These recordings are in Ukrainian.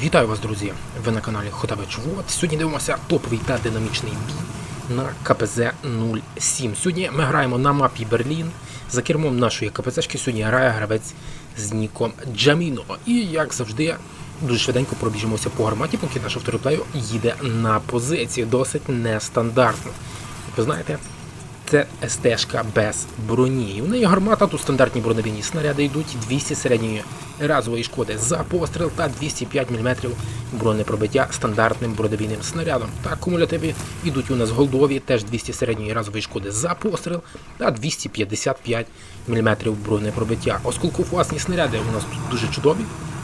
Вітаю вас, друзі! Ви на каналі Хотавич Вот. Сьогодні дивимося топовий та динамічний бій на КПЗ 07. Сьогодні ми граємо на мапі Берлін. За кермом нашої КПЗшки сьогодні грає гравець з ніком Джаміно. І як завжди, дуже швиденько пробіжимося по гарматі, поки наш автореплею їде на позиції. Досить нестандартно. Ви знаєте, це СТшка без броні. В неї гармата, тут стандартні бронебійні снаряди йдуть 200 середньої разової шкоди за постріл та 205 мм бронепробиття стандартним бронебійним снарядом. Та кумулятиві йдуть у нас голдові, теж 200 середньої разової шкоди за постріл та 255 мм бронепробиття. Осколкофуасні снаряди у нас тут дуже чудові.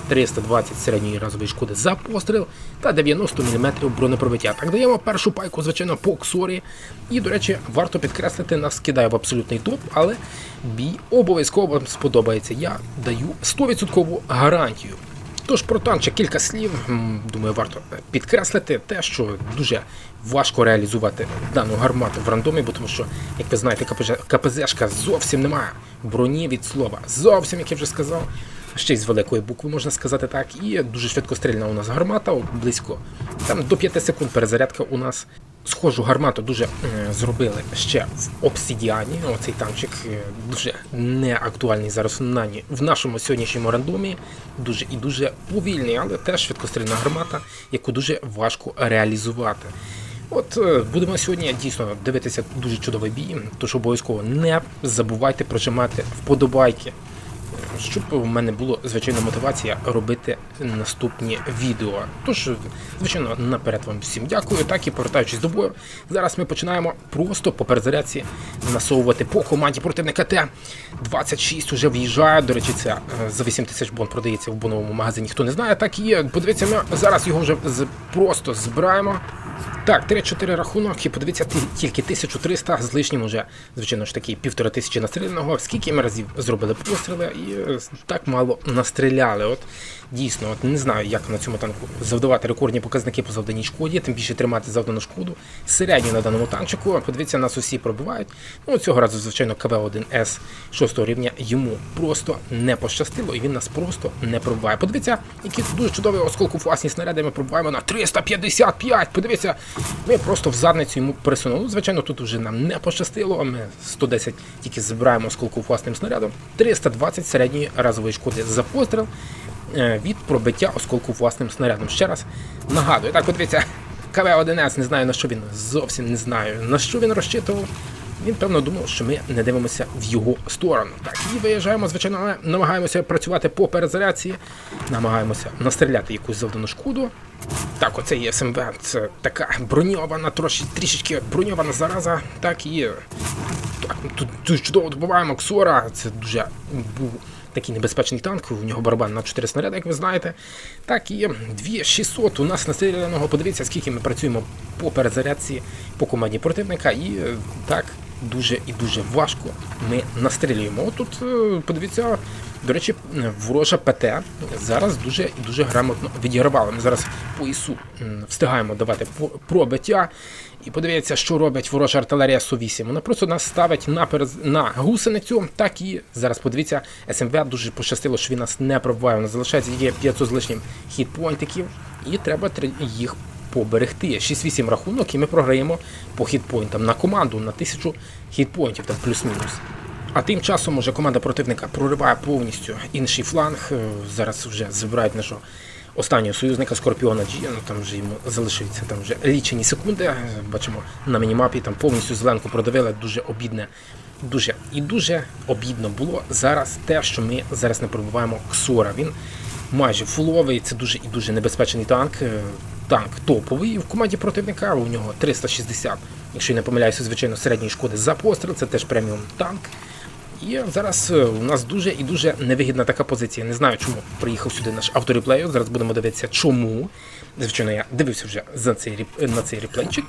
320 середньої разової шкоди за постріл та 90 мм бронепробиття. Так даємо першу пайку, звичайно, по ксорі. І, до речі, варто підкреслити, нас кидає в абсолютний топ, але бій обов'язково вам сподобається. Я даю 100% гарантію. Тож про танчик кілька слів. Думаю, варто підкреслити те, що дуже важко реалізувати дану гармату в рандомі, бо тому що, як ви знаєте, КПЗшка зовсім немає броні від слова. Зовсім, як я вже сказав. Ще й з великої букви можна сказати так. І дуже швидкострільна у нас гармата, близько там до 5 секунд перезарядка у нас. Схожу гармату дуже е, зробили ще в обсидіані. Оцей танчик е, дуже не актуальний зараз в нашому сьогоднішньому рандомі. Дуже і дуже повільний, але теж швидкострільна гармата, яку дуже важко реалізувати. От е, будемо сьогодні дійсно дивитися дуже чудовий бій, тож обов'язково не забувайте прожимати вподобайки щоб у мене було звичайно мотивація робити наступні відео. Тож, звичайно, наперед вам всім дякую. Так і повертаючись до бою. Зараз ми починаємо просто по перезарядці насовувати по команді противника Т-26 уже в'їжджає. До речі, це е, за 8 тисяч бон продається в боновому магазині. Хто не знає, так і є. Подивіться, ми зараз його вже просто збираємо. Так, 3-4 рахунок, і подивіться, ті- тільки 1300 з лишнім уже, звичайно ж таки, півтора тисячі настріляного. Скільки ми разів зробили постріли і так мало настріляли. От дійсно, от не знаю, як на цьому танку завдавати рекордні показники по завданій шкоді, тим більше тримати завдану шкоду. Середню на даному танчику. Подивіться, нас усі пробивають. Ну, цього разу, звичайно, КВ-1С 6 рівня йому просто не пощастило, і він нас просто не пробиває. Подивіться, які дуже чудові осколкофуасні снаряди ми пробиваємо на 355. Подивіться, ми просто в задницю йому присунули. Ну, Звичайно, тут вже нам не пощастило. Ми 110 тільки збираємо осколкофуасним снарядом. 320 середньої разової шкоди за постріл е, від пробиття осколкофуасним снарядом. Ще раз нагадую. Так, подивіться, КВ-11, не знаю на що він, зовсім не знаю, на що він розчитував. Він певно думав, що ми не дивимося в його сторону. Так, і виїжджаємо, звичайно, намагаємося працювати по перезарядці, намагаємося настріляти якусь завдану шкоду. Так, оце є СМВ, це така броньована, трошки трішечки броньована зараза. Так і так, тут дуже чудово добиваємо Ксора. Це дуже був такий небезпечний танк. У нього барабан на 4 снаряди, як ви знаєте. Так і 2600 у нас настріляного. Подивіться, скільки ми працюємо по перезарядці по команді противника. І е, так дуже і дуже важко ми настрілюємо. Тут е, подивіться. До речі, ворожа ПТ зараз дуже і дуже грамотно відігравала. Ми зараз по ІСу встигаємо давати пробиття. І подивіться, що робить ворожа артилерія Су-8. Вона просто нас ставить на, перез... на гусеницю, так і зараз подивіться, СМВ дуже пощастило, що він нас не пробиває. Нас залишається тільки 500 з лишнім хітпойнтиків, і треба тр- їх поберегти. 6-8 рахунок, і ми програємо по хітпойнтам на команду на 1000 хітпойнтів, там плюс-мінус. А тим часом уже команда противника прориває повністю інший фланг. Е, Зараз вже забирають нашого останнього союзника Скорпіона G, ну там вже йому залишиться там вже лічені секунди. Е, Бачимо на мінімапі, там повністю зеленку продавили, дуже обідне. Дуже і дуже обідно було зараз те, що ми зараз не пробуваємо Ксора. Він майже фуловий, це дуже і дуже небезпечний танк. Е, Танк топовий в команді противника. У нього 360, якщо я не помиляюся, звичайно, середньої шкоди за постріл. Це теж преміум танк. І зараз е, у нас дуже і дуже невигідна така позиція. Не знаю, чому приїхав сюди наш авторіплеєр. Зараз будемо дивитися, чому. Звичайно, я дивився вже за цей на цей реплейчик.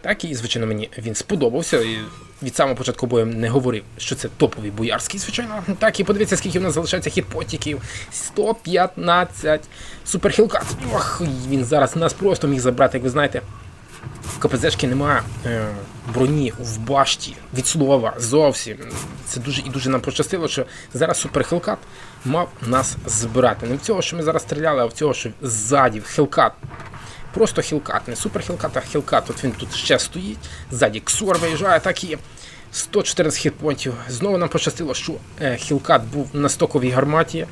Так, і, звичайно, мені він сподобався. І від самого початку бою не говорив, що це топовий боярський, звичайно. Так, і подивіться, скільки в нас залишається хітпотіків. 115 суперхілкат. Ох, він зараз нас просто міг забрати, як ви знаєте. в КПЗшки немає е, броні в башті від слова зовсім. Це дуже і дуже нам пощастило, що зараз супер Хелкат мав нас збирати. Не в цього, що ми зараз стріляли, а в цього, що ззаді Хелкат. Просто хілкат, не супер хілкат, а хілкат. От він тут ще стоїть. Ззаді Ксор виїжджає, так і 114 хітпонтів. Знову нам пощастило, що е, хілкат був на стоковій гарматі.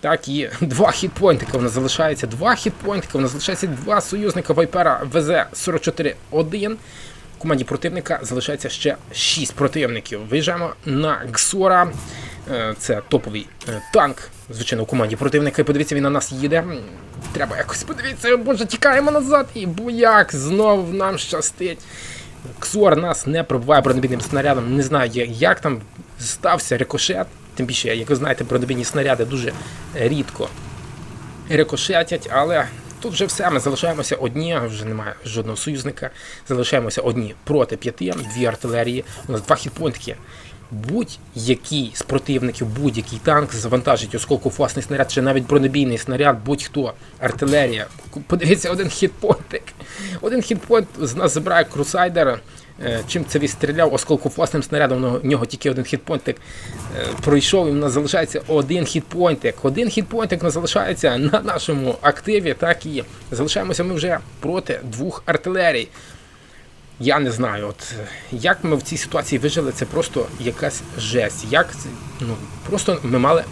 Так, і два хітпойнтика в нас залишається. Два хітпойнтика, в нас залишається два союзника Вайпера ВЗ-44-1. В команді противника залишається ще 6 противників. Виїжджаємо на Гсора. Е, Це топовий е, танк, звичайно, у команді противника. Подивіться, він на нас їде. Треба якось подивитися, боже, тікаємо назад. І буяк знову нам щастить. Ксор нас не пробиває бронебійним снарядом. Не знаю, як там стався рикошет. Тим більше, як ви знаєте, бронебійні снаряди дуже рідко рикошетять, але тут вже все. Ми залишаємося одні, вже немає жодного союзника. Залишаємося одні проти п'яти, дві артилерії. У нас два хітпойнтики. Будь-який з противників, будь-який танк завантажить осколкофугасний снаряд, чи навіть бронебійний снаряд, будь-хто, артилерія. Подивіться, один хітпойнтик. Один хітпойнт з нас забирає крусайдер. Е, Чим це він стріляв осколкофугасним снарядом, у нього тільки один хітпойнтик е, пройшов, і в нас залишається один хітпойнтик. Один хітпойнтик нас залишається на нашому активі, так і залишаємося ми вже проти двох артилерій. Я не знаю, от як ми в цій ситуації вижили, це просто якась жесть. Як ну просто ми мали.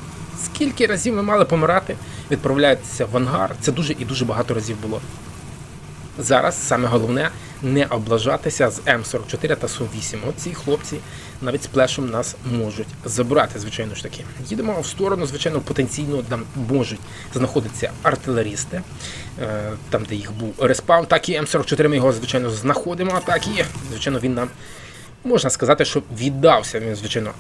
Скільки разів ми мали помирати, відправляється в ангар. Це дуже і дуже багато разів було. Зараз саме головне не облажатися з М44 та Су-8. От ці хлопці навіть з плешем нас можуть забрати, звичайно ж таки. Їдемо в сторону, звичайно, потенційно там можуть знаходитися артилерісти, е, там, де їх був респаун. Так і М44 ми його, звичайно, знаходимо. Так і, звичайно, він нам можна сказати, що віддався. Він, звичайно.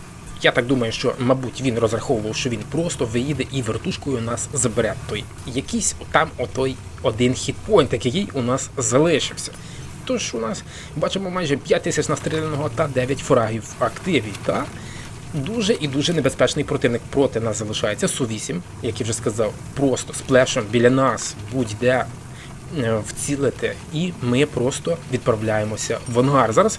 Я так думаю, що, мабуть, він розраховував, що він просто виїде і вертушкою нас забере. Той якийсь там отой один хітпойнт, який у нас залишився. Тож у нас бачимо майже 5 тисяч настріляного та 9 фрагів в активі. Та дуже і дуже небезпечний противник проти нас залишається. Су-8, як я вже сказав, просто сплешем біля нас будь-де е, вцілити, і ми просто відправляємося в ангар. Зараз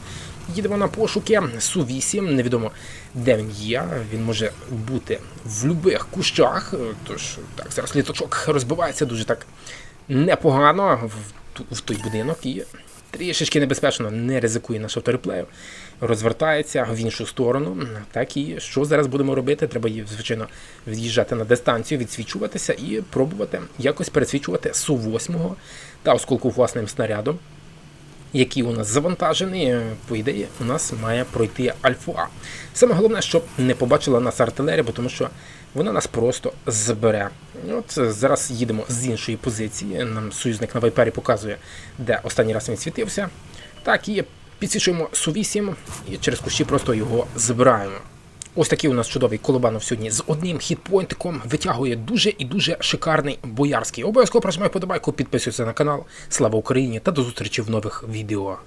їдемо на пошуки Су-8, невідомо де він є. Він може бути в будь-яких кущах. Е, Тож так, зараз літочок розбивається дуже так непогано в той будинок і трішечки небезпечно не ризикує наш автореплею. Розвертається в іншу сторону. Так і що зараз будемо робити? Треба її, звичайно, від'їжджати на дистанцію, відсвічуватися і пробувати якось пересвічувати Су-8 та осколку власним снарядом який у нас завантажений, е, по ідеї, у нас має пройти альфа. Саме головне, щоб не побачила нас артилерія, бо тому що вона нас просто збере. От е, зараз їдемо з іншої позиції. Нам союзник на вайпері показує, де останній раз він світився. Так, і підсвічуємо Су-8 і через кущі просто його забираємо. Ось такий у нас чудовий колобанов сьогодні з одним хітпойнтиком витягує дуже і дуже шикарний боярський. Обов'язково прожимай подобайку, підписуйся на канал. Слава Україні та до зустрічі в нових відео.